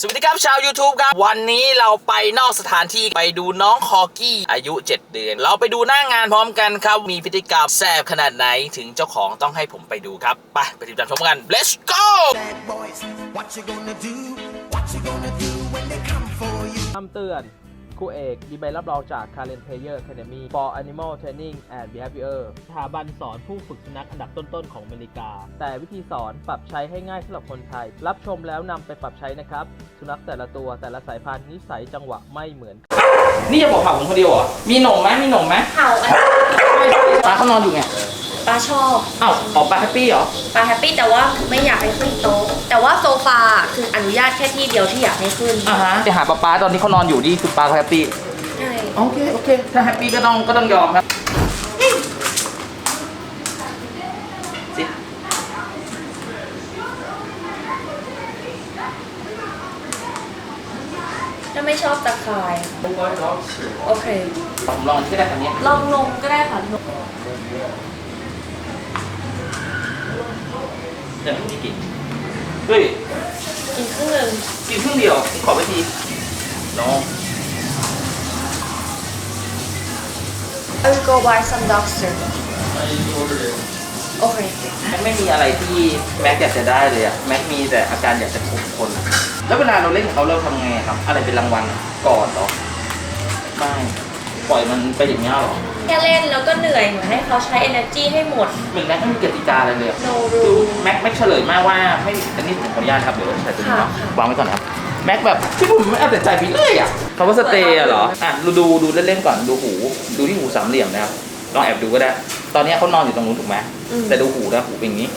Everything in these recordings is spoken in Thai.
สวัสดีครับชาว YouTube ครับ วันนี้เราไปนอกสถานที่ไปดูน้องคอกี้อายุ 7 เดือน เราไปดูหน้างานพร้อมกันครับ มีพฤติกรรมแสบขนาดไหนถึงเจ้าของต้องให้ผมไปดูครับ ไป ไปติดตามชมกัน let's go bad boys. What you gonna do? What you gonna do when they come for you? คำเตือน ครูเอกมีใบรับรองจาก Karen Player Academy for Animal Training and Behavior สถาบันสอนผู้ฝึกสุนัขอันดับต้นๆของอเมริกา แต่วิธีสอนปรับใช้ให้ง่ายสำหรับคนไทย รับชมแล้วนำไปปรับใช้นะครับ สุนัขแต่ละตัวแต่ละสายพันธุ์นิสัยจังหวะไม่เหมือนนี่ จะบอกเห่าผมคนเดียวเหรอ มีหนมไหมมีหนมไหมเห่าอันปลาเขานอนอยู่ไงปลาชอบอ้าวออกปลาแฮปปี้เหรอปลาแฮปปี้แต่ว่าไม่อยากให้ขึ้นโต๊ะ แต่ว่าโซฟาคืออนุญาตแค่ที่เดียวที่อยากให้ขึ้นอ่าฮะไปหาปลาปลาตอนที่เขานอนอยู่นี่คือปลาเขาแฮปปี้ ใช่ โอเค โอเค ถ้าแฮปปี้ก็ต้องก็ต้องยอมครับ ไม่ชอบตะข่ายโอเค ผมลองที่ได้คันนี้ลองนมก็ได้ค่ะนมเดี๋ยวพี่กินเฮ้ยกินครึ่งหนึ่งกินครึ่งเดียวผมขอไปทีน้อง I will go buy some lobster โอเคแม็กไม่มีอะไรที่แม็กอยากจะได้เลยอะแม็กมีแต่อาการอยากจะข่มคนอะ แล้วเวลาเราเล่นกับเขาเราทำไงครับ อะไรเป็นรางวัลอะกอดเหรอไม่ปล่อยมันไปอย่างเงี้ยเหรอแค่เล่นแล้วก็เหนื่อยเหมือนให้เขาใช้ energy ให้หมด เหมือนแม็กไม่มีกติกาอะไรเลยอะ no คือ rule แม็กแม็กเฉลยมากว่าไม่อันนี้ผมขออนุญาตครับเดี๋ยวใส่ตัวนี้เนาะค่ะ วางไว้ก่อนนะครับแม็กแบบที่ผมไม่เอาแต่ใจพี่เลยอะคำว่าสเตย์อะเหรออะดูดูดูเล่นๆก่อนดูหู ดูที่หูสามเหลี่ยมนะครับลองแอบดูก็ได้ ตอนนี้เขานอนอยู่ตรงนู้นถูกไหมอืมแต่ดูหูนะหูเป็นอย่างนี้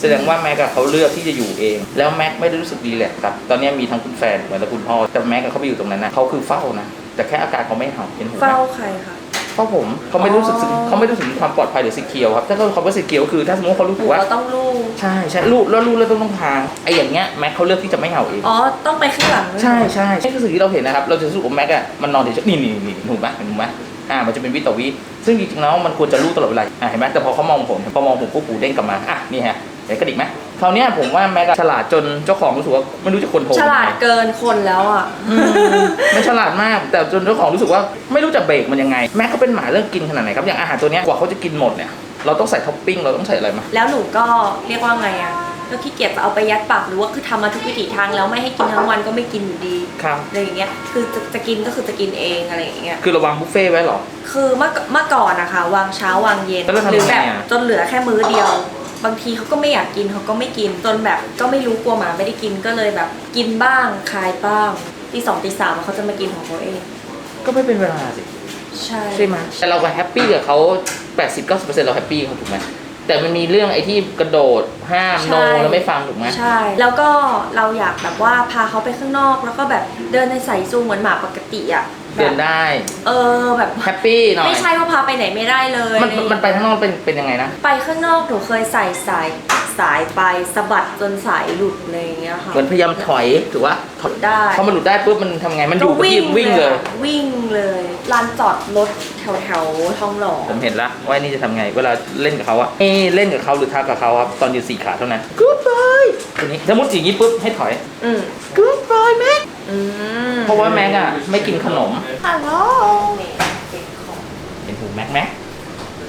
แสดงว่าแม็กอะเขาเลือกที่จะอยู่เอง แล้วแม็กไม่ได้รู้สึกดีแหละครับ ตอนนี้มีทั้งคุณแฟนเหมือนและคุณพ่อ แต่แม็กอะเขาไปอยู่ตรงนั้นนะเขาคือเฝ้านะ แต่แค่อาการเขาไม่เห่าเป็นหูไหมเฝ้าใครคะเฝ้าผมเขาไม่รู้สึกถึงอ๋อเขาไม่รู้สึกถึงความปลอดภัยหรือสิเคียวครับ ถ้าเขาเขาว่าสิเคียวคือถ้าสมมติเขารู้สึกว่าเราต้องลูกใช่ใช่ลูกแล้วลูกแล้วต้องต้องทางไอ้อย่างเงี้ยแม็กเขาเลือกที่จะไม่เห่าเองอ๋อต้องไปข้างหลังด้วยใช่ใช่นี่คือสิ่งที่เราเห็นนะครับเราจะรู้สึกว่าแม็กอะมันนอนเฉยๆนี่นี่นี่ถูกไหมถูกไหมอ่ามันจะเป็นวิต่อวิซึ่งจริงๆแล้วมันควรจะรู้ตลอดเวลาอ่าเห็นไหมแต่พอเขามองผมพอมองผมปุ๊บหูเด้งกลับมาอะนี่ฮะ เห็นกระดิกไหมคราวเนี้ยผมว่าแม็กอะฉลาดจนเจ้าของรู้สึกว่าไม่รู้จะคนโทรฉลาดยังไงเกินคนแล้วอะ อืมมันฉลาดมาก แต่จนเจ้าของรู้สึกว่าไม่รู้จะเบรกมันยังไง แม็กเขาเป็นหมาเรื่องกินขนาดไหนครับ อย่างอาหารตัวเนี้ยกว่าเขาจะกินหมดเนี่ย เราต้องใส่ท็อปปิ้ง เราต้องใส่อะไรมา แล้วหนูก็เรียกว่าไงอะก็ขี้เกียจจะเอาไปยัดปากหรือว่าคือทำมาทุกวิถีทางแล้วไม่ให้กินทั้งวันก็ไม่กินอยู่ดีครับ อะไรอย่างเงี้ยคือจะจะกินก็คือจะกินเองอะไรอย่างเงี้ย คือระวังบุฟเฟ่ต์ไว้เหรอ คือเมื่อเมื่อก่อนนะคะ วางเช้าวางเย็นแล้วเราทำหรืแบบยังไงอะ จนเหลือแค่มื้อเดียว บางทีเขาก็ไม่อยากกินเขาก็ไม่กินจนแบบ ก็ไม่รู้กลัวหมาไม่ได้กินก็เลยแบบ กินบ้างคายบ้างตีสองตีสามเขาจะมากินของเขาเอง ก็ไม่เป็นเวลาสิ ใช่ ใช่ไหมแต่เราก็แฮปปี้กับเขา 80-90%เราแฮปปี้เขาถูกไหม แต่มันมีเรื่องไอ้ที่กระโดดห้ามโนแล้วไม่ฟังถูกไหม ใช่ แล้วก็เราอยากแบบว่าพาเขาไปข้างนอก แล้วก็แบบเดินในสายจูงเหมือนหมาปกติอะแบเดิบนได้เออแบบ แฮปปี้หน่อยไม่ใช่ว่าพาไปไหนไม่ได้เลย มันมันมันไปข้างนอกเป็นเป็นยังไงนะ ไปข้างนอกหนูเคยใส่สาย สายไปสะบัดจนสายหลุดอะไรอย่างเงี้ยค่ะเหมือนพยายามถอยถือว่าถอยได้ พอมันหลุดได้ปุ๊บมันทำไงมันอยู่กับที่วิ่งเลย อะวิ่งเลยลานจอดรถแถวแถวๆทองหล่อผมเห็นละว่านี่จะทำไง เวลาเล่นกับเขาอะเอ้เล่นกับเขาหรือทักกับเขาครับตอนยืนสี่ขาเท่านั้น Good boy ทีนี้สมมติอย่างนี้ปุ๊บให้ถอยอืม Good boy แม็กอืมเพราะว่าแม็กอะไม่กินขนมฮัลโหล เห็นหูแม็กไหม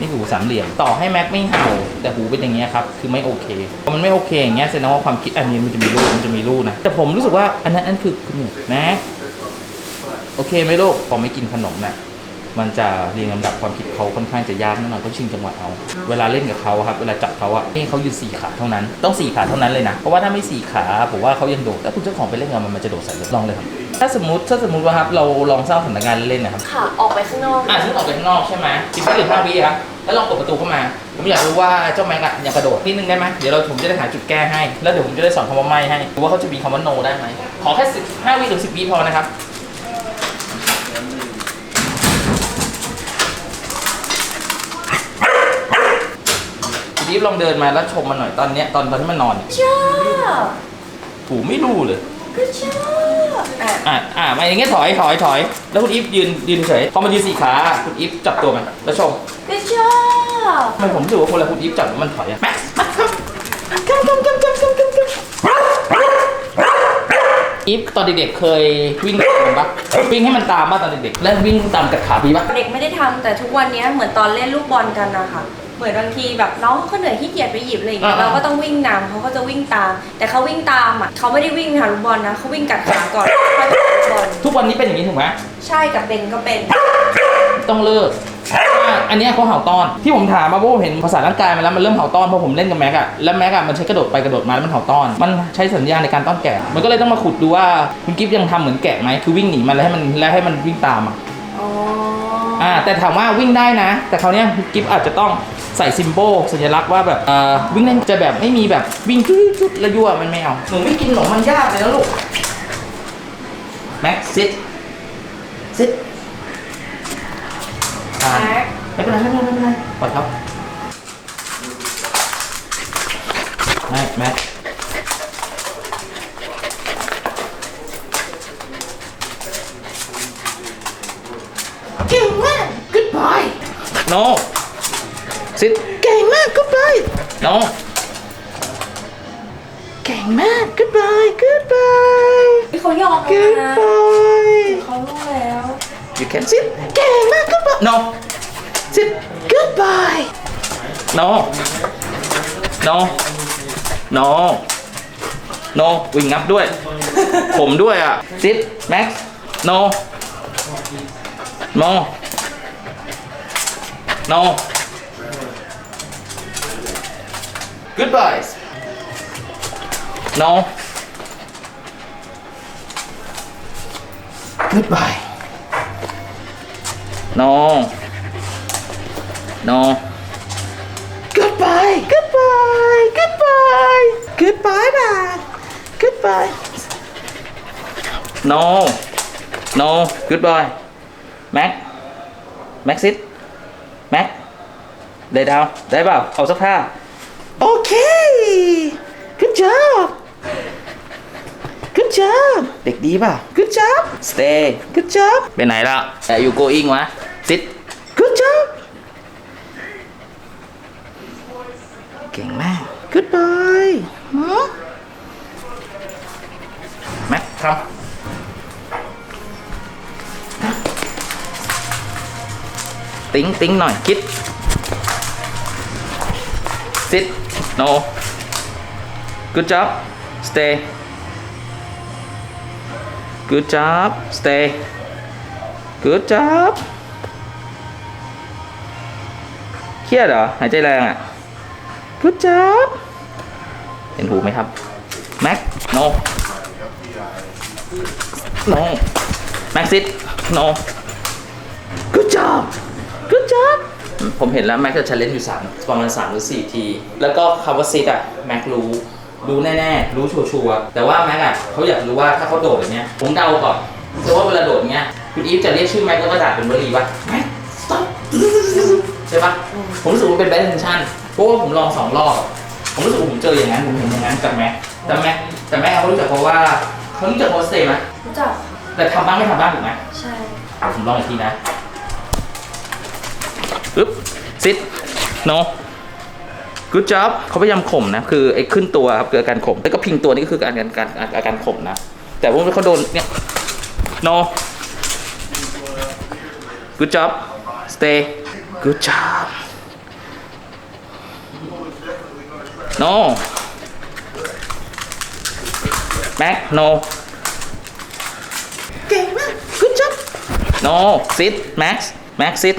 นี่หูสามเหลี่ยมต่อให้แม็กไม่เห่าแต่หูเป็นอย่างเงี้ยครับคือไม่โอเคพอมันไม่โอเคอย่างเงี้ยแสดงว่าความคิดอันนี้มันจะมีรูมันจะมีรูนะแต่ผมรู้สึกว่าอันนั้นอันคือคือแม็กโอเคไหมลูกพอไม่กินขนมน่ะมันจะเรียงลำดับความคิดเขาค่อนข้างจะยากแน่อนเขาชิงจังหวะเอา เวลาเล่นกับเขาครับ เวลาจับเขาอะให้เขายืนสี่ขาเท่านั้น ต้องสี่ขาเท่านั้นเลยนะ เพราะว่าถ้าไม่สี่ขาผมว่าเขายังโดด แล้วคุณเจ้าของไปเล่นกับมันมันจะโดดใส่เลยลองเลยครับ ถ้าสมมติถ้าสมมติว่าครับเราลองสร้างสถานการณ์เล่นๆนะครับค่ะ ออกไปข้างนอกอะซึ่งออกไปข้างนอกใช่ไหมสิบวิหรือห้าวิครับแล้วลองเปิดประตูเข้ามา ผมอยากรู้ว่าเจ้าแม็กอะอยากกระโดดนิดนึงได้ไหมเดี๋ยวเราผมจะได้หาจุดแก้ให้ แล้วเดี๋ยวผมจะได้สอนคำว่าไม่ให้ดูว่าเขาจะมีคำว่าโนได้ไหมขอแค่สิบห้าวิหรือสิบวิพอนะครับทีนี้ลองเดินมาแล้วชมมันหน่อยตอนเนี้ยตอนตอนที่มันนอนชอบหูไม่รู้เลย ก็ชอบอะอะอะมาอย่างเงี้ยถอยถอยถอย แล้วคุณอีฟยืนยืนเฉยพอมันยืนสี่ขาคุณอีฟจับตัวมันแล้วชมก็ชอบทำไมผมรู้สึกว่าคนละคุณอีฟจับแล้วมันถอยอะแม็กซ์มาครับกำกำกำกำกำกำกำอีกิฟตอนเด็กๆเคยวิ่งตามปะวิ่งให้มันตามป่ะตอนเด็กๆแล้ววิ่งตามกัดขาพี่ปะเด็กไม่ได้ทำแต่ทุกวันนี้เหมือนตอนเล่นลูกบอลกันนะคะ เหมือนบางทีแบบน้องเขาเหนื่อยขี้เกียจไปหยิบอะไรอย่างเงี้ยอ่าๆเราก็ต้องวิ่งนำเขาก็จะวิ่งตาม แต่เขาวิ่งตามอะเขาไม่ได้วิ่งหาลูกบอลนะเขาวิ่งกัดขาก่อนค่อยไปหาลูกบอลทุกวันนี้เป็นอย่างนี้ถูกไหมใช่กับเบนก็เป็น ต้องเลิกเพราะว่าอันเนี้ยเขาเห่าต้อนที่ผมถามมาเพราะผมเห็นภาษาร่างกายมันแล้วมันเริ่มเห่าต้อนเพราะผมเล่นกับแม็กอะแล้วแม็กอะมันใช้กระโดดไปกระโดดมาแล้วมันเห่าต้อน มันใช้สัญญาณในการต้อนแกะมันก็เลยต้องมาขุดดูว่าคุณกิฟยังทำเหมือนแกะไหมคือวิ่งหนีมันแล้วให้มันแล้วให้มันวิ่งตามอะ อ๋อ อ่าแต่ถามว่าวิ่งได้นะ แต่คราวเนี้ยกิฟอาจจะต้องใส่ซิมโบลสัญลักษณ์ว่าแบบเอ่อวิ่งได้จะแบบไม่มีแบบวิ่งจุดๆแล้วยั่วมันไม่เอาหนูไม่กินขนมมันยากเลยนะลูกแม็กซิดซิดอ่าแม็กไม่เป็นไรไม่เป็นไรไม่เป็นไรปล่อยครับแม็กแม็กเก่งมาก goodbye no sit เก่งมาก goodbye no เก่งมาก goodbye goodbye เขายอมแล้วนะ goodbye เขารู้แล้ว You can sit. เก่งมาก goodbye. No. Sit. Goodbye. No. No. No. No. วิ่งงับด้วย ผมด้วยอะ Sit. Max. No. No. No. Goodbye. No. Goodbye. No. No. Goodbye. Goodbye. Goodbye. Goodbye, man. Goodbye. No. No. Goodbye. Mac. Mac sit. Mac. เลยดาว ได้เปล่า เอาสักท่า โอเค good job good job เด็กดีป่ะ good job stay good job ไปไหนล่ะแต่อยู่ going วะ sit good job เก่งมาก goodbye หือแม็กทำติ้งติ้งหน่อยคิด sit no good job stay good job stay good job เครียดเหรอ หายใจแรงอะ good job เห็นหูไหมครับ Mac no no Max sit no good job ผมเห็นแล้วแม็กจะ challenge อยู่สามประมาณ3หรือ4ที แล้วก็คำว่า sit อะแม็กรู้รู้แน่ๆ รู้ชัวร์ๆแต่ว่าแม็กอะเขาอยากรู้ว่าถ้าเขาโดดอย่างเงี้ยผมเดาก่อนเพราะว่าเวลาโดดอย่างเงี้ยคุณอีฟจะเรียกชื่อแม็กแล้วก็ด่าเป็นวลีว่าแม็ก stop ใช่ปะผมรู้สึกว่าเป็น bad intention เพราะว่าผมลองสองรอบผมรู้สึกว่าผมเจออย่างนั้นผมเห็นอย่างนั้นกับแม็กแต่แม็กแต่แม็กเขารู้จักเพราะว่าเขารู้จักโฮสเตย์ไหมรู้จักแต่ทำบ้างไม่ทำบ้างถูกไหมใช่ผมลองอีกทีนะปึ๊บ sit no good job เขาพยายามข่มนะ คือไอ้ขึ้นตัวครับคืออาการข่มแล้วก็พิงตัวนี่ก็คืออาการการการอาการข่มนะ แต่พวกเขาโดนเนี่ย no good job stay good job no Mac no เก่งมาก good job no sit Max Max sit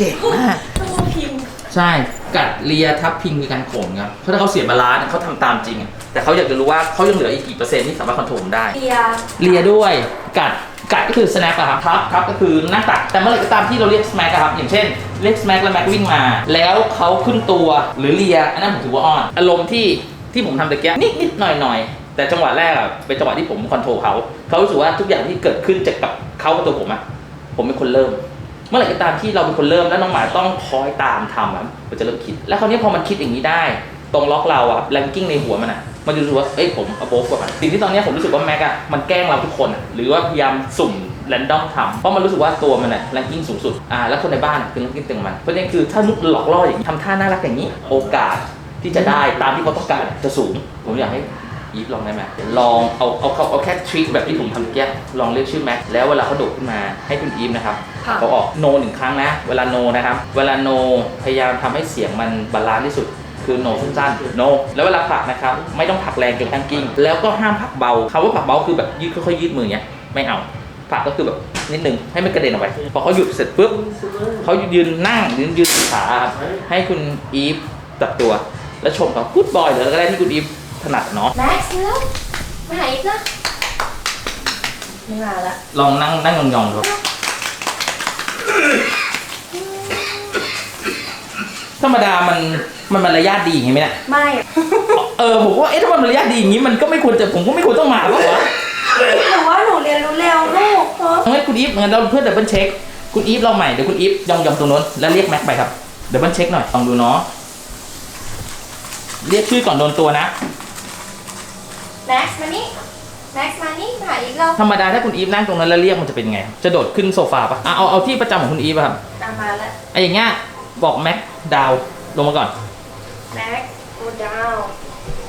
เก่งมาก ต้องพิมพ์ใช่ กัดเลียทับพิงมีการข่มครับเพราะถ้าเขาเสียบาลานซ์เขาทำตามจริงอะแต่เขาอยากจะรู้ว่าเขายังเหลืออีกกี่เปอร์เซ็นต์ที่สามารถคอนโทรลได้เลียเลียด้วย กัด กัดก็คือ snap อะครับทับทับก็คือหน้าตัก แต่เมื่อไหร่ก็ตามที่เราเรียก smack อะครับ อย่างเช่น เรียก smack แล้วแม็กวิ่งมา แล้วเขาขึ้นตัวหรือเลีย อันนั้นผมถือว่าอ่อน อารมณ์ที่ที่ผมทำตะเกียบนิดนิดหน่อยหน่อยแต่จังหวะแรกอะเป็นจังหวะที่ผมคอนโทรลเขาเขารู้สึกว่าทุกอย่างที่เกิดขึ้นจากกับเขากับตัวผมอะผมเป็นคนเริ่ม เมื่อไหร่ก็ตามที่เราเป็นคนเริ่มแล้วน้องหมาต้องคอยตามทำอะมันจะเริ่มคิด แล้วคราวนี้พอมันคิดอย่างนี้ได้ ตรงล็อกเราอะแรงกิ้งในหัวมันอะมันจะรู้สึกว่าเอ้ยผมอโบฟกว่ามันสิ่งที่ตอนนี้ผมรู้สึกว่าแม็กอะมันแกล้งเราทุกคนอะหรือว่าพยายามสุ่มแรนดอมทำเพราะมันรู้สึกว่าตัวมันอะแรงกิ้งสูงสุดอ่าแล้วคนในบ้านคือแรงกิ้งเต็มมันเพราะนั้คือถ้านุกหลอกล่ออย่างนี้ทำท่าน่ารักอย่างนี้ โอกาสที่จะได้ตามที่เขาต้องการจะสูง ผมอยากให้ อีฟลองได้ไหมลองเอาเอาเอาเอาแค่ทริคแบบที่ผมทำเมื่อกี้ลองเรียกชื่อแม็กแล้วเวลาเขาโดดขึ้นมาให้คุณอีฟนะครับค่ะ เขาออกโนหนึ่งครั้งนะ เวลาโนนะครับ เวลาโนพยายามทำให้เสียงมันบาลานซ์ที่สุด คือโนสั้นๆโนแล้วเวลาผลักนะครับ ไม่ต้องผลักแรงจนกระทั่งกิ้ง แล้วก็ห้ามผลักเบาคำว่าผลักเบาคือแบบยืดค่อยๆยืดมืออย่างเงี้ยไม่เอาผลักก็คือแบบนิดนึงให้มันกระเด็นออกไปพอเขาหยุดเสร็จปุ๊บ เขายืนนั่งยืนยืนขาครับให้คุณอีฟจับตัว แล้วชมเขากูดบอยหรืออะไรก็ได้ที่คุณอีฟ ถนัดเนาะแม็กซ์แล้วมาหาอีกนะไม่มาละลองนั่งนั่งยองๆดูธรรมดามันมันมารยาทดีอย่างงี้ไหมเนี่ยไม่เออผมว่าเอ๊ะถ้ามันมารยาทดีอย่างงี้มันก็ไม่ควรจะผมก็ไม่ควรต้องมาป่ะวะแต่ว่าหนูเรียนรู้เร็วลูกเอองั้นคุณอีฟงั้นเราเพื่อดับเบิลเช็คคุณอีฟลองใหม่เดี๋ยวคุณอีฟยองยองตรงนู้นแล้วเรียกแม็กไปครับดับเบิลเช็คหน่อยลองดูเนาะเรียกชื่อก่อนโดนตัวนะ แม็กซ์มานี่แม็กซ์มานี่มาหาอีกแล้วธรรมดาถ้าคุณอีฟนั่งตรงนั้นแล้วเรียกมันจะเป็นยังไงจะโดดขึ้นโซฟาปะอะเอาเอาที่ประจำของคุณอีฟอะครับตามมาแล้วไอ้อย่างเงี้ยบอกแม็กดาวลงมาก่อนแม็กซ์โอดาว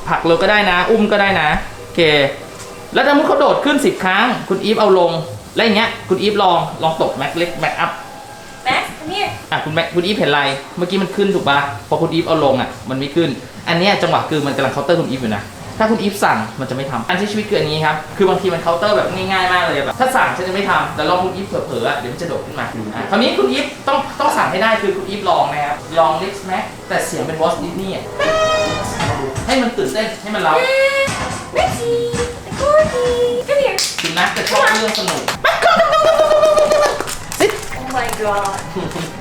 ผลักเลยก็ได้นะ อุ้มก็ได้นะโอเค แล้วถ้ามุดเขาโดดขึ้น10ครั้ง คุณอีฟเอาลงแล้วอย่างเงี้ยคุณอีฟลองลองตบแม็กเล็กแม็กอัพแม็กซ์นี่อะคุณแม็กคุณอีฟเห็นอะไรเมื่อกี้มันขึ้นถูกปะพอคุณอีฟเอาลงอะมันไม่ขึ้น อันเนี้ยจังหวะคือมันกำลังเคาน์เตอร์คุณอีฟอยู่นะ ถ้าคุณอีฟสั่งมันจะไม่ทำอันที่ชีวิตคืออันนี้ครับ คือบางทีมันเคาน์เตอร์แบบง่ายๆมากเลยแบบถ้าสั่งฉันจะไม่ทำแต่ลองคุณอีฟเผลอๆอะเดี๋ยวมันจะโดดขึ้นมาอะคราวนี้คุณอีฟต้องต้องสั่งให้ได้คือคุณอีฟลองนะครับลองลิสแม็กแต่เสียงเป็นวอสดิสนีย์อะให้มันตื่นเต้นให้มันเล้าแม็กซี่ตะกูดี come here สุนัขจะชอบเรื่องสนุก oh my god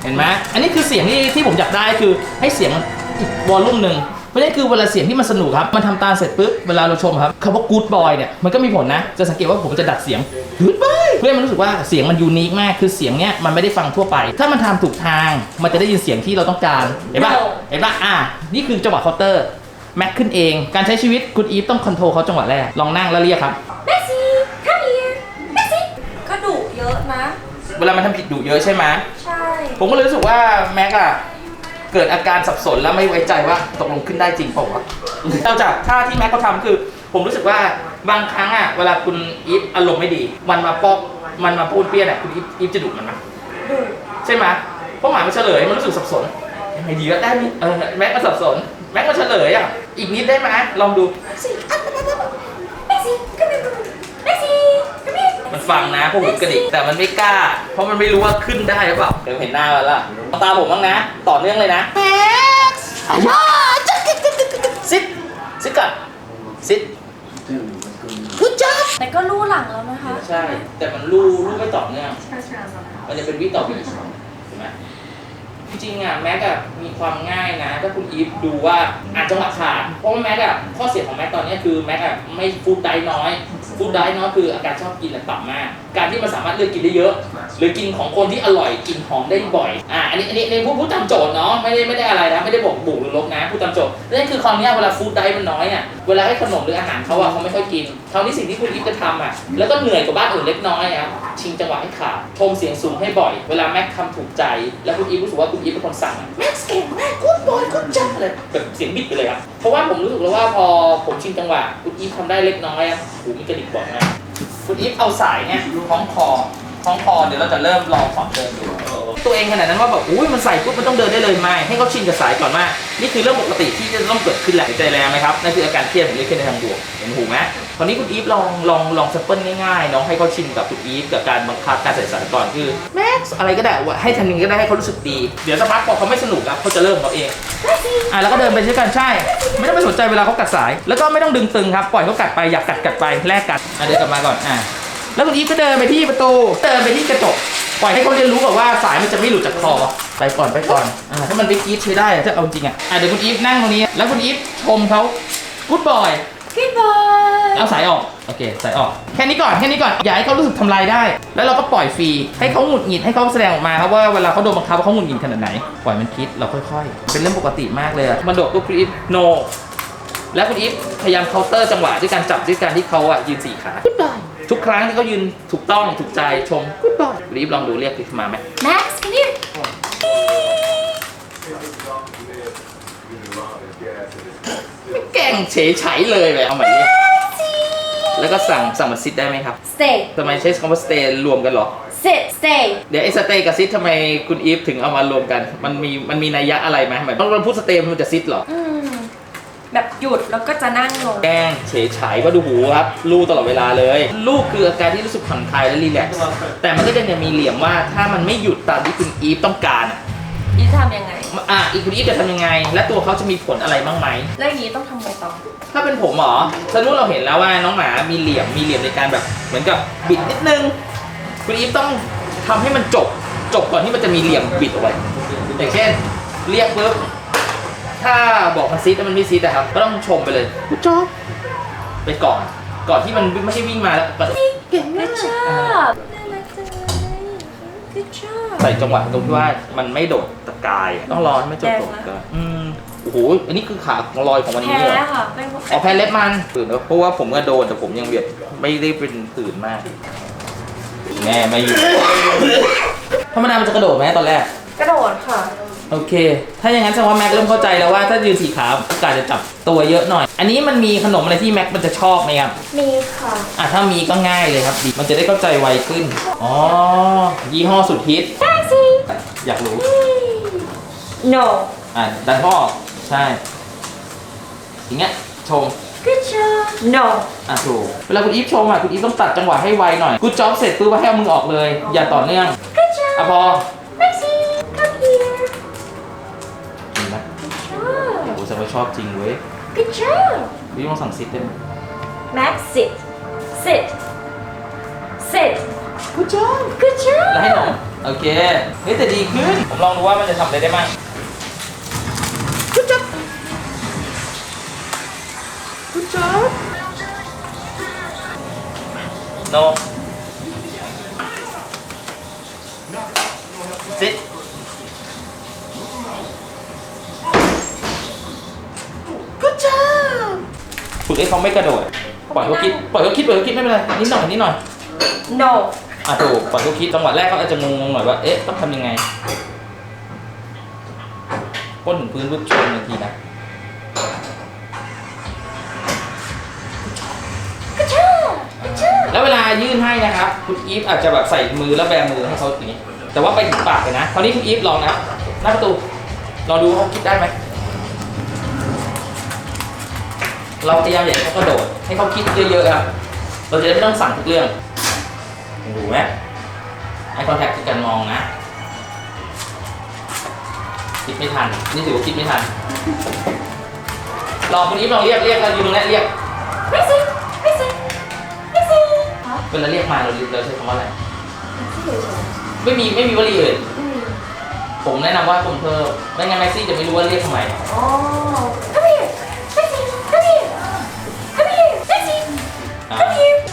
เห็นไหมอันนี้คือเสียงที่ที่ผมอยากได้คือให้เสียงมันอีกวอลลุ่มหนึ่ง เพราะฉะนั้นคือเวลาเสียงที่มันสนุกครับ มันทำตามเสร็จปุ๊บ เวลาเราชมครับคำว่า good boy เนี่ย มันก็มีผลนะ จะสังเกตว่าผมจะดัดเสียง good boy เพื่อให้มันรู้สึกว่าเสียงมันยูนิคมาก คือเสียงเนี้ยมันไม่ได้ฟังทั่วไป ถ้ามันทำถูกทาง มันจะได้ยินเสียงที่เราต้องการ เห็นปะ No เห็นปะอะ นี่คือจังหวะเคาน์เตอร์ แม็กขึ้นเอง การใช้ชีวิตคุณอีฟต้องคอนโทรลเขาจังหวะแรก ลองนั่งแล้วเรียกครับแม็กซี่ come here แม็กซี่ก็ดุเยอะนะ เวลามันทำผิดดุเยอะใช่ไหมใช่ ผมก็เลยรู้สึกว่าแม็กอะ เกิดอาการสับสนแล้วไม่ไว้ใจว่าตกลงขึ้นได้จริงเปล่าวะนอกจากท่าที่แม็กเขาทำคือ ผมรู้สึกว่าบางครั้งอะเวลาคุณอีฟอารมณ์ไม่ดี มันมาปอกมันมาพูดเปี้ยนอะคุณอีฟอีฟจะดุมันไหมดุใช่ใช่ไหมเพราะหมายมันเฉลยมันรู้สึกสับสนยังไงดีวะได้ไหมเออแม็กมันสับสน แม็กมันเฉลยอะอีกนิดได้ไหมลองดูแม็กซี่ come here แม็กซี่ come here มันฟังนะพวกผมกระดิกแต่มันไม่กล้า เพราะมันไม่รู้ว่าขึ้นได้หรือเปล่าเดี๋ยวเห็นหน้ามันละตาผมบ้างนะ ต่อเนื่องเลยนะซิดซิดก่อนซิดกูจับแต่ก็รู้หลังแล้วนะคะ ใช่ แต่มันรู้รู้ไม่ต่อเนื่องช้าๆมันจะเป็นวิต่อวิเห็นไหมจริงๆอะแม็กอะมีความง่ายนะ ถ้าคุณอีฟดูว่าอ่านจังหวะขาดเพราะว่าแม็กอะข้อเสียของแม็กตอนนี้คือแม็กอะไม่ฟูดไดน้อย ฟู้ดไดน้อยคืออาการชอบกินแต่ต่ำมาก การที่มันสามารถเลือกกินได้เยอะ หรือกินของคนที่อร่อยกินหอมได้บ่อยอ่าอันนี้อันนี้อันนี้พูดพูดตามโจทย์เนาะไม่ได้ไม่ได้อะไรนะไม่ได้บอกบุกหรือลบนะพูดตามโจทย์นั่นคือคราวเนี้ยเวลาฟูดไดมันน้อยอะเวลาให้ขนมหรืออาหารเขาอะเขาไม่ค่อยกินคราวนี้สิ่งที่คุณอีฟจะทำอะแล้วก็เหนื่อยกว่าบ้านอื่นเล็กน้อยอะชิงจังหวะให้ขาดชมเสียงสูงให้บ่อย เวลาแม็กทำถูกใจ แล้วคุณอีฟรู้สึกว่าคุณอีฟเป็นคนสั่งอะแม็กเก่งมากกูดบอยกูดจังเลยแบบเสียงบิดไปเลยครับเพราะว่าผมรู้สึกแล้วว่าพอผมชิงจังหวะคุณอีฟทำได้เล็กน้อยอะหูมีกระดิกบอกนะ คุณอีฟเอาสายเนี่ยคล้องคอคล้องคอเดี๋ยวเราจะเริ่มลองสอนเดินดู ตัวเองขนาดนั้นว่าแบบอุ้ยมันใส่ปุ๊บมันต้องเดินได้เลยไหมให้เขาชินกับสายก่อนว่านี่คือเรื่องปกติที่จะต้องเกิดขึ้นแหละใจแรงไหมครับนั่นคืออาการเครียดผมเรียกเครียดในทางบวกเห็นหูไหม วนี้คุณอีฟลองลองลองสเปิลง่ายๆน้องให้เขาชินกับคุณอีฟกับการบังคับการใส่สายก่อนคือแม็กซ์อะไรก็ได้ว่าให้ทำยังไงก็ได้ให้เขารู้สึกดี เดี๋ยวสักพักพอเขาไม่สนุกแล้วเขาจะเริ่มเขาเองอะแล้วก็เดินไปด้วยกันใช่ ไม่ต้องไปสนใจเวลาเขากัดสาย แล้วก็ไม่ต้องดึงตึงครับปล่อยเขากัดไปอยากกัดกัดไปแลกกัดอะเดินกลับมาก่อนอะแล้วคุณอีฟก็เดินไปที่ประตูเดินไปที่กระจกปล่อยให้เขาเรียนรู้ก่อนว่าสายมันจะไม่หลุดจากคอไปก่อนไปก่อนอะถ้ามันไปกรีดใช้ได้อะถ้าเอาจริงอะอะเดี๋ยวคุณอีฟนั่งตรงนี้ แล้วคุณอีฟชมเขากูดบอย goodbye เอาสายออก โอเค สายออก แค่นี้ก่อน แค่นี้ก่อน อย่าให้เขารู้สึกทำลายได้ แล้วเราก็ปล่อยฟรี ให้เขาหงุดหงิด ให้เขาแสดงออกมาครับว่าเวลาเขาโดนบังคับว่าเขาหงุดหงิดขนาดไหน ปล่อยมันคิด เราค่อยๆ เป็นเรื่องปกติมากเลยอะมันโดดปุ๊บคุณอีฟโน แล้วคุณอีฟพยายามเคาน์เตอร์จังหวะด้วยการจับด้วยการที่เขาอะยืนสี่ขาทุกครั้งที่เขายืนถูกต้องถูกใจชมคุณอีฟลองดูเรียกขึ้นมาไหม Max come here ไม่แกล้งเฉยๆเลยไปเอาใหม่ดิ แล้วก็สั่งสั่งมาซิดได้ไหมครับ stay ทำไมใช้คำว่า stay รวมกันเหรอ sit stay เดี๋ยวไอ้ stay กับซิดทำไมคุณอีฟถึงเอามารวมกัน มันมีมันมีนัยยะอะไรไหมหมายต้องเราพูด stay มันจะซิดเหรอ อืมแบบหยุดแล้วก็จะนั่งลง แกล้งเฉยฉายว่าดูหูครับลูกตลอดเวลาเลย ลูกคืออาการที่รู้สึกผ่อนคลายและรีแลกซ์แต่มันก็จะยังมีเหลี่ยมว่าถ้ามันไม่หยุดตามที่คุณอีฟต้องการอะอีทำยังไง อะอีกคุณอีฟจะทำยังไง และตัวเขาจะมีผลอะไรบ้างไหม แล้วอย่างนี้ต้องทำไงต่อ ถ้าเป็นผมเหรอสนุนเราเห็นแล้วว่าน้องหมามีเหลี่ยม มีเหลี่ยมในการแบบเหมือนกับบิดนิดนึงคุณอีฟต้องทำให้มันจบ จบก่อนที่มันจะมีเหลี่ยมบิดเอาไว้อย่างเช่น เรียกปุ๊บ ถ้าบอกมันซิดแล้วมันไม่ซิดอะครับ ก็ต้องชมไปเลยกูจบไปก่อน ก่อนที่มันไม่ใช่วิ่งมาแล้วก็ good job น่ารักจังเลย good job ใส่จังหวะตรงที่ว่ามันไม่โดดตะกายอะต้องรอให้ไม่จบโดดตะกายอืมโอ้โหอันนี้คือขาของรอยของวันนี้แพ้เหรอค่ะเป็นอ๋อแพ้เล็บมันผื่นเพราะว่าผมก็โดนแต่ผมยังแบบไม่ได้เป็นผื่นมากแน่ไม่อยู่ธรรมดามันจะกระโดดไหมตอนแรก กระโดดค่ะ โอเค ถ้าอย่างนั้นแสดงว่าแม็กเริ่มเข้าใจแล้วว่าถ้ายืนสี่ขาโอกาสจะจับตัวเยอะหน่อย อันนี้มันมีขนมอะไรที่แม็กมันจะชอบไหมครับ มีค่ะ อะถ้ามีก็ง่ายเลยครับมันจะได้เข้าใจไวขึ้น อ๋อ ยี่ห้อสุดฮิต taxi อยากรู้ no อะดันพ่อใช่ อย่างเงี้ยชม good job no อะถูกเวลาคุณอีฟชมอะคุณอีฟต้องตัดจังหวะให้ไวหน่อยกูจ็อบเสร็จปุ๊บให้เอามือออกเลย อย่าต่อเนื่อง good job อะพอ taxi come ชอบจริงเว้ย good job พี่ต้องสั่งซิดได้ไหม Max sit sit sit กูจ็อบ good job แล้วให้หนมโอเคเฮ้ยแต่ดีขึ้น ผมลองดูว่ามันจะทำอะไรได้บ้างกูจ็อบกูจ็อบ no sit กูจ็อบ ฝึกให้เขาไม่กระโดด ปล่อยเขาคิด ปล่อยเขาคิด ปล่อยเขาคิดไม่เป็นไร นิดหน่อย นิดหน่อย no อะถูกปล่อยเขาคิด จังหวะแรกเขาอาจจะงงๆหน่อยว่า เอ๊ะ ต้องทำยังไงก้นถึงพื้นปุ๊บชนทันทีนะ good job good job แล้วเวลายื่นให้นะครับ คุณอีฟอาจจะแบบใส่มือแล้วแบมือให้เขาอย่างนี้ แต่ว่าไปถึงปากเลยนะ คราวนี้คุณอีฟลองนะครับหน้าประตูลองดูเขาคิดได้ไหม เราพยายามอยากให้เขากระโดดให้เขาคิดเยอะๆครับ เราจะได้ไม่ต้องสั่งทุกเรื่องดูไหมไอคอนแทคคือการมองนะ คิดไม่ทัน นี่ถือว่าคิดไม่ทัน ลองคุณอีฟลองเรียกเรียกเราอยู่ตรงนี้เรียก Missy Missy Missy เวลาเรียกมาเราเราใช้คำว่าอะไร ไม่มีไม่มีวลีอื่นอืมผมแนะนำว่าผมเธอไม่งั้นแม็กซี่จะไม่รู้ว่าเรียกทำไมอ๋อ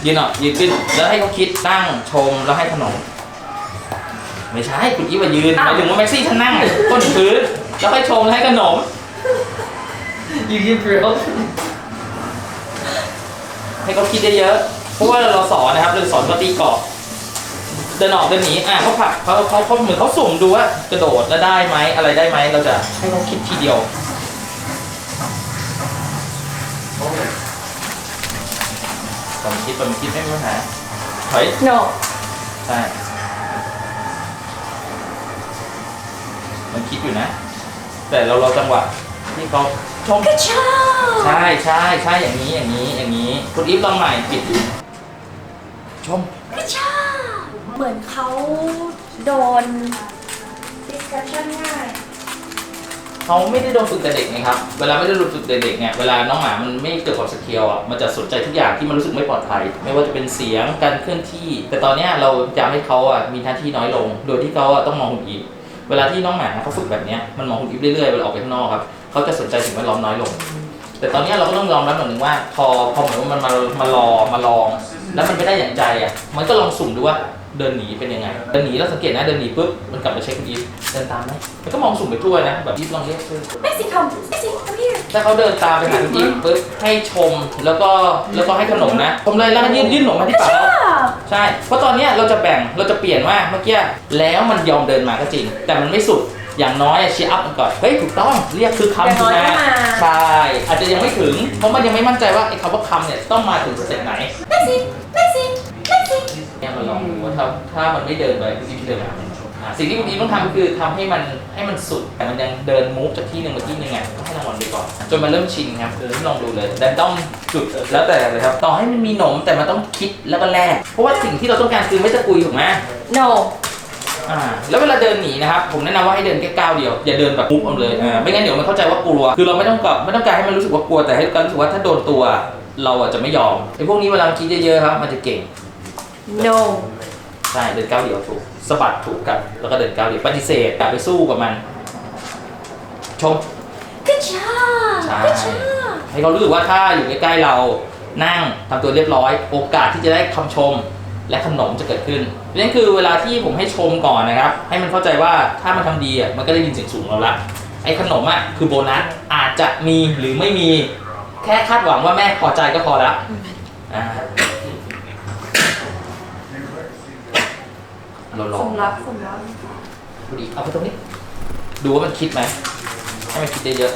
ยืนหน่อยยืนขึ้นแล้วให้เขาคิดนั่งชมแล้วให้ขนม ไม่ใช่คุณอีฟว่ายืนหอ้าวมายถึงว่าแม็กซี่ท่านนั่งก้นถึงพื้นแล้วให้ชมแล้วให้ขนมยืนยืนเปรี้ยวให้เขาคิดเยอะๆเพราะว่าเราสอนนะครับเราสอนเขาตีกรอบเดินออกเดินหนีอะเขาผลักเขาเขาเขาเหมือนเขาสุ่มดูว่ากระโดดแล้วได้ไหมอะไรได้ไหมเราจะให้เขาคิดทีเดียว ผมคิดผมคิดไม่มีปัญหาเฮ้ย no ใช่มันคิดอยู่นะ แต่เราเราจังหวะที่เขาชม good job ใช่ใช่ใช่อย่างนี้อย่างนี้อย่างนี้คุณอีฟลองใหม่ปิดชม good job เหมือนเขาโดน discussion ง่าย เขาไม่ได้โดนฝึกแต่เด็กไงครับ เวลาไม่ได้โดนฝึกแต่เด็กเนี่ย เวลาน้องหมามันไม่เกิดความสเคียวอะ มันจะสนใจทุกอย่างที่มันรู้สึกไม่ปลอดภัย ไม่ว่าจะเป็นเสียง การเคลื่อนที่ แต่ตอนเนี้ยเราจะให้เขาอะมีหน้าที่น้อยลง โดยที่เขาอะต้องมองคุณอีฟเวลาที่น้องหมาเขาฝึกแบบเนี้ย มันมองคุณอีฟเรื่อยๆ เวลาออกไปข้างนอกครับ เขาจะสนใจสิ่งแวดล้อมน้อยลง แต่ตอนเนี้ยเราก็ต้องยอมรับอย่างหนึ่งว่า พอพอเหมือนว่ามันมามารอมาลอง แล้วมันไม่ได้อย่างใจอะ มันก็ลองสุ่มดูว่า เดินหนีเป็นยังไง เดินหนีเราสังเกตนะเดินหนีปุ๊บมันกลับมาเช็คคุณอีฟเดินตามไหมมันก็มองสุ่มไปทั่วนะแบบอีฟลองเรียกชื่อ Missy come Missy come here ถ้าเขาเดินตามไปหาคุณอีฟปุ๊บให้ชมแล้วก็แล้วก็ให้ขนมนะผมเลยแล้วก็ยื่นยื่นขนมมาที่ good ปากเขา job ใช่ เพราะตอนเนี้ยเราจะแบ่ง เราจะเปลี่ยนว่าเมื่อกี้แล้วมันยอมเดินมาก็จริง แต่มันไม่สุด อย่างน้อยเชียร์อัพมันก่อน เฮ้ย ถูกต้อง เรียกคือคำอย่างน้อยก็มา ใช่ อาจจะยังไม่ถึง เพราะมันยังไม่มั่นใจว่าไอ้คำว่าคำเนี่ยต้องมาถึงสเต็ปไหน Messi Messi Messi เนี่ย มาลองดูว่าถ้าถ้ามันไม่เดินไปคุณอีฟเดินไปหามันอะสิ่งที่คุณอีฟต้องทำก็คือทำให้มันให้มันสุดแต่มันยังเดินมูฟจากที่หนึ่งมาที่หนึ่งไงให้รางวัลไปก่อนจนมันเริ่มชินครับเออลองดูเลยแต่ต้องจุดแล้วแต่เลยครับ ต่อให้มันมีหนมแต่มันต้องคิดแล้วก็แลกเพราะว่าสิ่งที่เราต้องการคือไม่ตะกุยถูกไหม No อ่าแล้วเวลาเดินหนีนะครับ ผมแนะนำว่าให้เดินแค่ก้าวเดียว อย่าเดินแบบปุ๊บเอาเลยอ่าไม่งั้นเดี๋ยวมันเข้าใจว่ากลัว คือเราไม่ต้องกับไม่ต้องการให้มันรู้สึกว่ากลัวแต่ให้การรู้สึกว่าถ้าโดนตัว เราอะจะไม่ยอมไอ้พวกนี้เวลามันคิดเยอะๆครับ มันจะเก่ง No ใช่เดินก้าวเดียวถูกสะบัดถูกกันแล้วก็เดินก้าวเดียวปฏิเสธกลับไปสู้กับมัน ชม Good job ใช่ Good job ให้เขารู้สึกว่าถ้าอยู่ใกล้ๆเรานั่งทำตัวเรียบร้อย โอกาสที่จะได้คำชมและขนมจะเกิดขึ้นนั่นคือเวลาที่ผมให้ชมก่อนนะครับ ให้มันเข้าใจว่าถ้ามันทำดีอะมันก็ได้ยินเสียงสูงเราละไอ้ขนมอะคือโบนัสอาจจะมีหรือไม่มีแค่คาดหวังว่าแม่พอใจก็พอละอ่า เราลสองมรักสมรักดูดิเอาไปตรงนี้ ดูว่ามันคิดไหมให้มันคิดได้เยอะ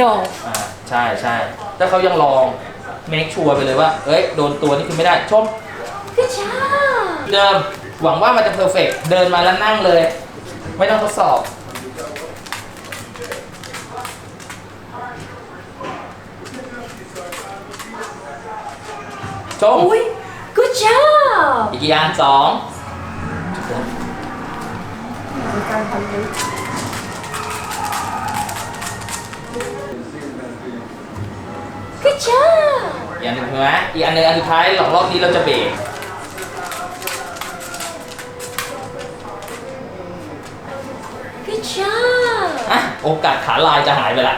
No อ่าใช่ใช่ถ้าเขายังลองเมคชัวร์ไปเลยว่า เอ้ยโดนตัวนี่คือไม่ได้ชม Good job เดิมหวังว่ามันจะเพอร์เฟกเดินมาแล้วนั่งเลย ไม่ต้องทดสอบ ชมอุ้ย Good job อีกกี่อันสองมีการทำลึก Good job อีกอันหนึ่งใช่ไหมอีกอันหนึ่งอันสุดท้ายหลอกรอบนี้เราจะเบรก Good job อะโอกาสขาลายจะหายไปละ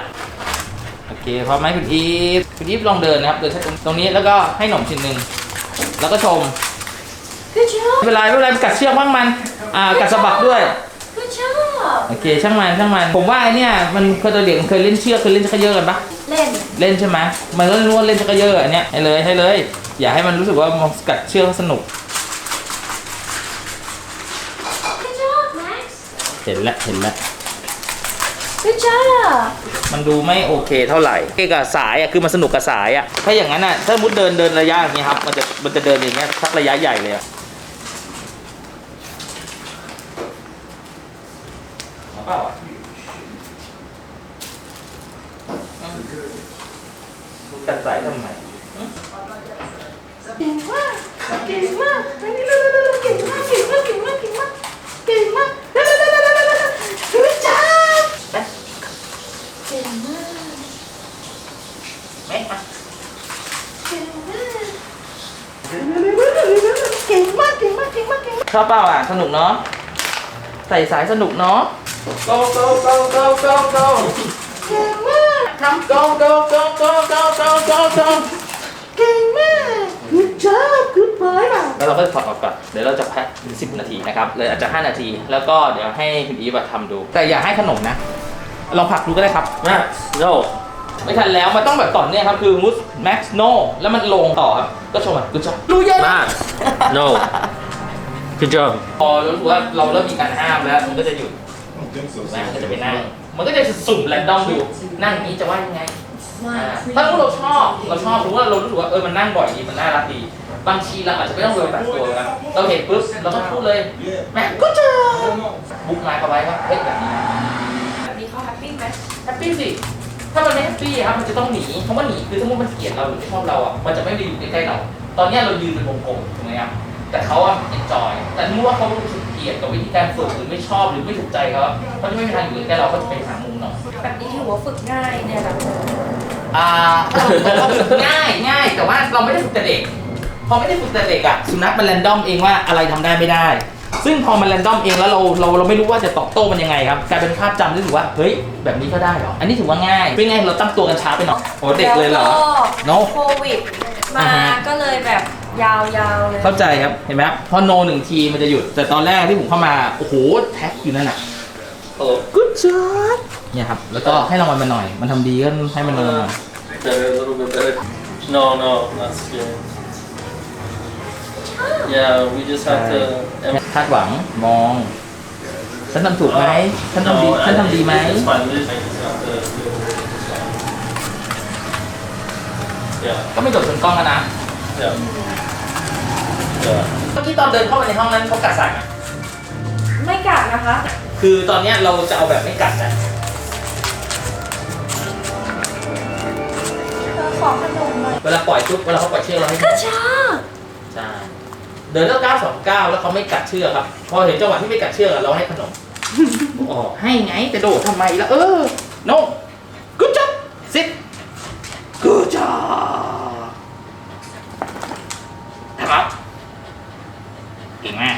โอเคพร้อมไหมคุณอีฟคุณอีฟลองเดินนะครับเดินแค่ตรงตรงนี้แล้วก็ให้หนมชิ้นหนึ่ง แล้วก็ชม Good job ไม่เป็นไรไม่เป็นไรกัดเชือกบ้างมันอ่ากัดสะบักด้วย Good job โอเคช่างมันช่างมันผมว่าไอเนี่ยมันเคยตัวเด็กมันเคยเล่นเชือกเคยเล่นชักเขยอกันปะเล่นเล่นใช่ไหมมันก็รู้ว่าเล่นชักเขยออันเนี้ยให้เลยให้เลย อย่าให้มันรู้สึกว่ามันกัดเชือกสนุก Good job Max เห็นแล้วเห็นแล้ ว Good job มันดูไม่โอเคเท่าไหร่เกี่ยวกับสายอะคือมันสนุกกับสายอะถ้าอย่างนั้นอะถ้ามุดเดินเดินระยะอย่างเงี้ยครับมันจะมันจะเดินอย่างเงี้ยสักระยะใหญ่เลยอะเอาเปล่าอะกัดสายทำไม เก่งมาก เก่งมากเร็วๆๆๆเก่งมาก เก่งมาก เก่งมาก เก่งมาก เก่งมากเร็วๆๆๆๆ Good job เก่งมาก แม่มา เก่งมากเร็วๆๆๆๆเก่งมาก เก่งมาก เก่งมาก เก่งมาก ชอบเปล่าอะ สนุกเนาะใส่สายสนุกเนาะ go go go go go go เก่งมากทำ go go go go go go go go เก่งมาก Good job Good boy ป่ะแล้วเราก็ถอดออกก่อน เดี๋ยวเราจะพักถึง10นาทีนะครับเลยอาจจะ 5 นาที แล้วก็เดี๋ยวให้คุณอีฟอะทำดู แต่อย่าให้ขนมนะลองผลักดูก็ได้ครับ Max, no. ไม่ทันแล้ว มันต้องแบบต่อเนื่องครับ คือมุส max no แล้วมันลงต่อครับ ก็ชมอะกูจะรู้เยอะนะ Max, no. Good job. พอรู้สึกว่าเราเริ่มมีการห้ามแล้ว มันก็จะหยุดนะมันก็จะไปนั่ง มันก็จะสุ่มแรนดอมดูนั่งอย่างนี้จะว่ายังไงมาอ่าถ้าสมมติเราชอบ เราชอบสมมติว่าเรารู้สึกว่าเออ มันนั่งบ่อยดี มันน่ารักดี บางทีเราอาจจะไม่ต้องเดินตัดตัวนะเราเห็นปุ๊บ เราก็พูดเลยแม่ก็เจอบุ๊กมาเขาไว้ว่าเฮ้ยแบบนี้นะแบบนี้เขาแฮปปี้ไหมแฮปปี้สิ ถ้ามันไม่แฮปปี้ครับ มันจะต้องหนีคำว่าหนีคือถ้ามันเกลียดเราหรือไม่ชอบเราอะ มันจะไม่ได้อยู่ใกล้ๆเรา ตอนเนี้ยเรายืนเป็นวงกลมถูกไหมครับ แต่เขาอะเอนจอย แต่เมื่อว่าเขารู้สึกเกลียดกับวิธีการฝึกหรือไม่ชอบหรือไม่ถูกใจเขาอะเขาจะไม่มีทางอยู่ใกล้เราเขาจะไปหามุมหน่อยแบบนี้ถือว่าฝึกง่ายเนี่ยแบบอ่าเราฝึกง่ายง่าย แต่ว่าเราไม่ได้ฝึกแต่เด็ก พอไม่ได้ฝึกแต่เด็กอะสุนัขมันแรนดอมเองว่าอะไรทำได้ไม่ได้ ซึ่งพอมันแรนดอมเองแล้วเราเราเราไม่รู้ว่าจะตอบโต้มันยังไงครับกลายเป็นภาพจำที่ถือว่าเฮ้ยแบบนี้ก็ได้เหรออันนี้ถือว่าง่ายเป็นไงเราตั้งตัวกันช้าไปหน่อยโอ้เด็กเลยเหรอแล้ว No ก็โควิดอ่ามาฮะก็เลยแบบ ยาวๆเลยเข้าใจครับ เห็นไหมครับพอโนหนึ่งทีมันจะหยุด แต่ตอนแรกที่ผมเข้ามา โอ้โห แท็กอยู่นั่นน่ะเออ good job เนี่ยครับ แล้วก็ให้รางวัลมันหน่อย มันทำดีก็ให้มันรางวัลหน่อย Better, a little bit better. No, no, that's good. Yeah, we just have to. คาดหวังมอง ฉันทำถูกไหมฉันทำดี No, ฉันทำดีไหม This one, this one is not the Yeah, ก็ไม่โดดชนกล้องแล้วนะ yeah. เมื่อกี้ตอนเดินเข้ามาในห้องนั้นเขากัดสัตว์ไม่กัดนะคะ คือตอนนี้เราจะเอาแบบไม่กัดนะเธอขอขนมเวลาปล่อยชุบเวลาเขาปล่อยเชือกเราให้ก็ใช่ใช่เดินแล้วก้าสองเก้าแล้วเขาไม่กัดเชือกครับ พอเห็นจังหวะที่ไม่กัดเชือกเราให้ขนม ออให้ไงจะโดดทำไมล่ะเออโน่ good job sit good job ก่งมาก